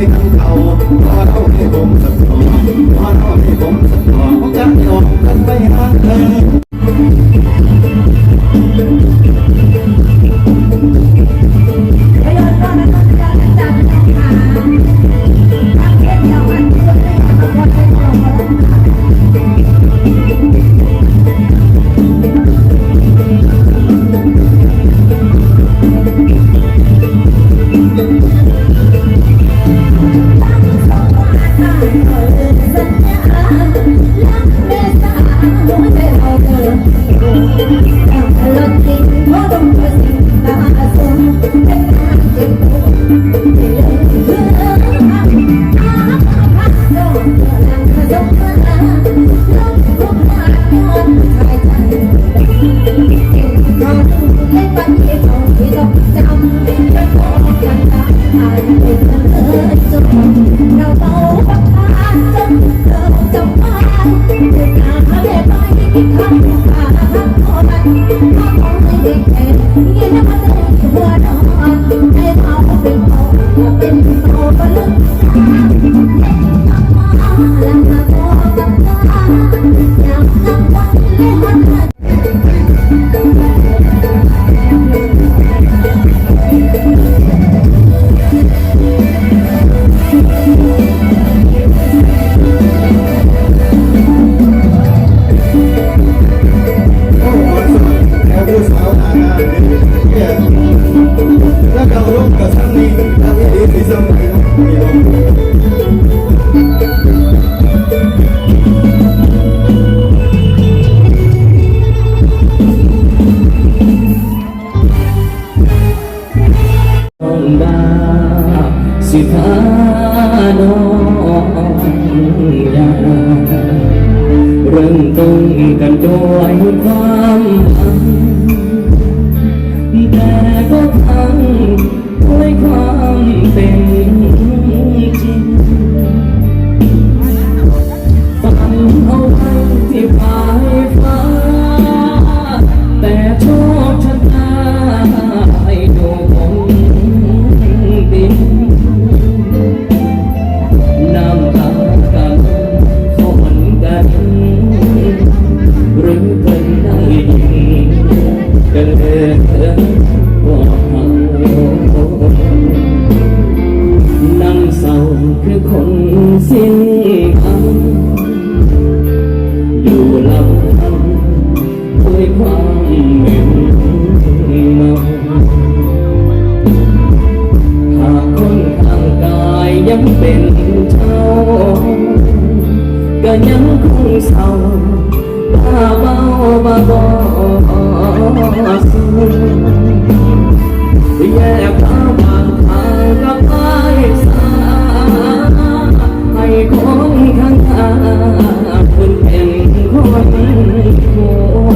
มีคำเขาขอร้องให้ผมสักทอขอร้องให้ผมสักทอผมจะยอมกันไปหาเธอ Yeah. กันด้วยความพังแต่ก็พังด้วยความเป็น นั่เศร้าคือคนสิ้นคำอยู่ลำพังด้วยความเหม็นเมาหากคนทางกายยังเป็นเจ้าก็ยังคงเศร้าตาเบาบาบอ